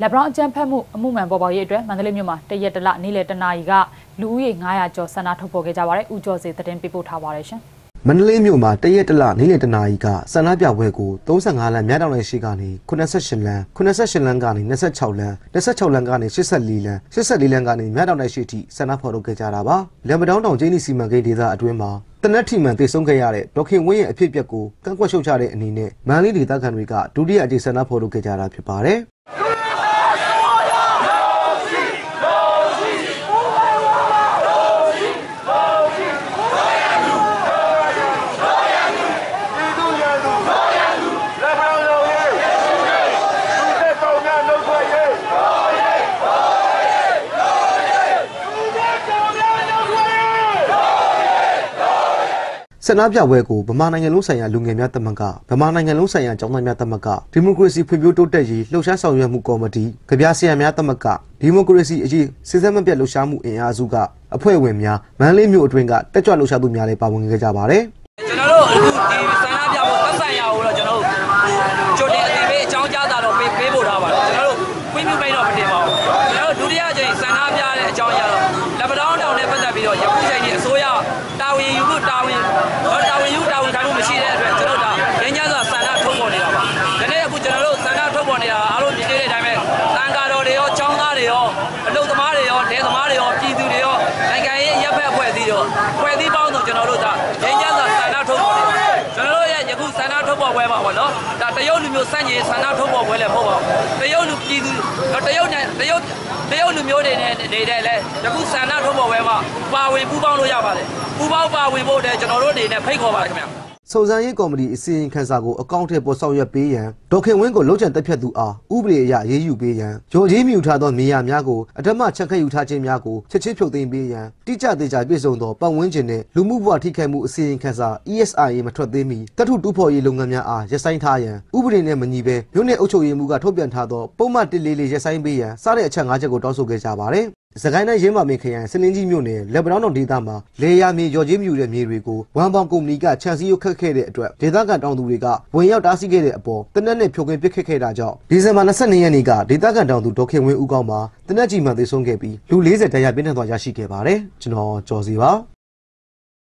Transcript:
လက်ဘရောင်းအကြမ်းဖက်မှုအမှုမှန်ပေါ်ပေါက်ရေးအတွက်မန္တလေးမြို့မှာတရက်တလနေ့လယ်တနာရီကလူဦးရေ900ကျော်ဆန္ဒထုတ်ဖော်ခဲ့ကြပါတယ်။ဦးကျော်စေသတင်းပေးပို့ထားပါတယ်ရှင်။မန္တလေးမြို့မှာတရက်တလနေ့လယ်တနာရီကဆန္ဒပြပွဲကို35လမ်းမြတောင်နယ်ရှိကနေ88လမ်း88လမ်းကနေ26လမ်း26လမ်းကနေ84လမ်း84လမ်းကနေမြတောင်နယ်ရှိထိဆန္ဒဖော်ထုတ်ခဲ့ကြတာပါလမ်ပတောင်းတောင်ကျင်းစီစီမံကိန်းဒေသအတွင်းမှာတနက်ထီမှန်တည်ဆုံခဲ့ရတဲ့ဒေါခင်ဝင်းရဲ့အဖြစ်အပျက်ကိုကန့်ကွက်ရှုတ်ချတဲ့အနေနဲ့မန္တလေးဒေသခံတွေကဒုတိယအကြိမ်ဆန္ဒဖော်ထုတ်ခဲ့ကြတာဖြစ်ပါတယ် ပြည်သူရန်သူလက်ပြောင်းလုံးရေးသူတက်ကောင်များနှုတ်ထွက်ရေး ဆန္ဒပြပွဲကိုဗမာနိုင်ငံလုံးဆိုင်ရာလူငယ်များတမကဗမာနိုင်ငံလုံးဆိုင်ရာကျောင်းသားများတမကဒီမိုကရေစီဖွံ့ဖြိုးတိုးတက်ရေးလှုပ်ရှားဆောင်ရွက်မှုကော်မတီကြပြဆရာများတမကဒီမိုကရေစီအရေးစစ်စက်မပြတ်လှုပ်ရှားမှုအင်အားစုကအဖွဲ့ဝင်များမန္တလေးမြို့အတွင်းကတက်ကြွလှုပ်ရှားသူများလည်းပါဝင်ခဲ့ကြပါတယ်ကျွန်တော်တို့အခုဒီဆန္ဒပြဖို့သက်ဆိုင်ရာကိုတော့ကျွန်တော်တို့ကြိုတင်အသိပေးအကြောင်းကြားတာတော့ပေးပေးဖို့ထားပါတယ်ကျွန်တော်တို့ခွင့်ပြုမိတ်တော့မတင်ပါဘူးကျွန်တော်တို့ဒုတိယကြိမ်ဆန္ဒပြတဲ့အကြောင်းအရာတော့လက်ပတောင်းတောင်နဲ့ပတ်သက်ပြီးတော့ယခုချိန်ဒီအစိုးရတာဝန်ယူဖို့တာဝန်တော့တာဝန်ယူတာဝန်ခံမှုမရှိတဲ့အတွက်ကျွန်တော်တို့ဒါရင်းချစွာဆန္ဒထုတ်ပေါ်နေတာပါဒီနေ့အခုကျွန်တော်တို့ဆ န္ဒထုတ်ပေါ်နေတာအားလုံးမြင်နေတဲ့အတိုင်းပဲတန်ကာတော်တွေရောចောင်းသားတွေရောအလုပ်သမားတွေရောဒေသမားတွေရောပြည်သူတွေရောနိုင်ငံရေးရပ်ဖက်အဖွဲ့အစည်းရောအဖွဲ့အစည်းပေါင်းစုံကျွန်တော်တို့ဒါရင်းချစွာဆန္ဒထုတ်ပေါ်နေပါတယ်ကျွန်တော်တို့ရဲ့ယခုဆန္ဒထုတ်ပေါ်ပွဲပါပေါ့နော်ဒါတရုတ်လူမျိုးစန့်ကျင်ဆန္ဒထုတ်ပေါ်ပွဲလည်းမဟုတ်ပါဘူးတရုတ်လူပြည်သူတရုတ်နဲ့တရုတ်တရုတ်လူမျိုးတွေနဲ့နေတဲ့လဲယခုဆန္ဒထုတ်ပေါ်ပွဲမှာပါဝင်ပူးပေါင်းလို့ရပါတယ်ပူးပေါင်းပါဝင်ဖို့တည်းကျွန်တော်တို့အနေနဲ့ဖိတ်ခေါ်ပါတယ်ခင်ဗျာ စုံစမ်းရေးကော်မတီအစည်းအဝေးခန်းစာကိုအကောင့်ထဲပေါ်ဆောင်ရွက်ပေးရန်ဒေါခင်ဝင်းကိုလှုပ်ချန်တက်ဖြတ်သူအားဥပဒေအရရေးယူပေးရန်ဂျုံကြီးမြူထားသောနေရာများကိုအထက်မှချက်ခတ်ယူထားခြင်းများကိုချက်ချင်းဖြုတ်သိမ်းပေးရန်တိကျသေးချာပြည့်စုံသောပတ်ဝန်းကျင်နှင့်လူမှုဘဝထိခိုက်မှုအစည်းအဝေးခန်းစာ ESRA မထွက်သေးမီတထုတူးဖော်ရေးလုပ်ငန်းများအားရပ်ဆိုင်းထားရန်ဥပဒေနှင့်မညီဘဲမြို့နယ်အုပ်ချုပ်ရေးမှူးကထုတ်ပြန်ထားသောပုံမှန်1လေးလေးရပ်ဆိုင်းပေးရန်စတဲ့အချက်၅ချက်ကိုတောင်းဆိုခဲ့ကြပါတယ် စကိုင်းတိုင်းရင်းမာမင်းခရိုင်စလင်းကြီးမြို့နယ်လက်ပတောင်းတော်ဒေသမှာလေယာမြေရော်ကြီးမြူတဲ့မြေတွေကိုဝမ်ပေါင်ကုမ္ပဏီကခြံစည်းရုပ်ခတ်ခဲ့တဲ့အတွက်ဒေသခံတောင်သူတွေကဝင်ရောက်တားဆီးခဲ့တဲ့အပေါ်တနက်နဲ့ဖြိုခွင်းပစ်ခတ်ခဲ့တာကြောင့်ဒီဇင်ဘာ22ရက်နေ့ကဒေသခံတောင်သူဒေါခင်ဝင်းဦးကောင်းမှာတနက်ကြီးမှသေဆုံးခဲ့ပြီးလူ40တရားပြင်းထန်စွာရရှိခဲ့ပါတယ်ကျွန်တော်ကျော်စီပါ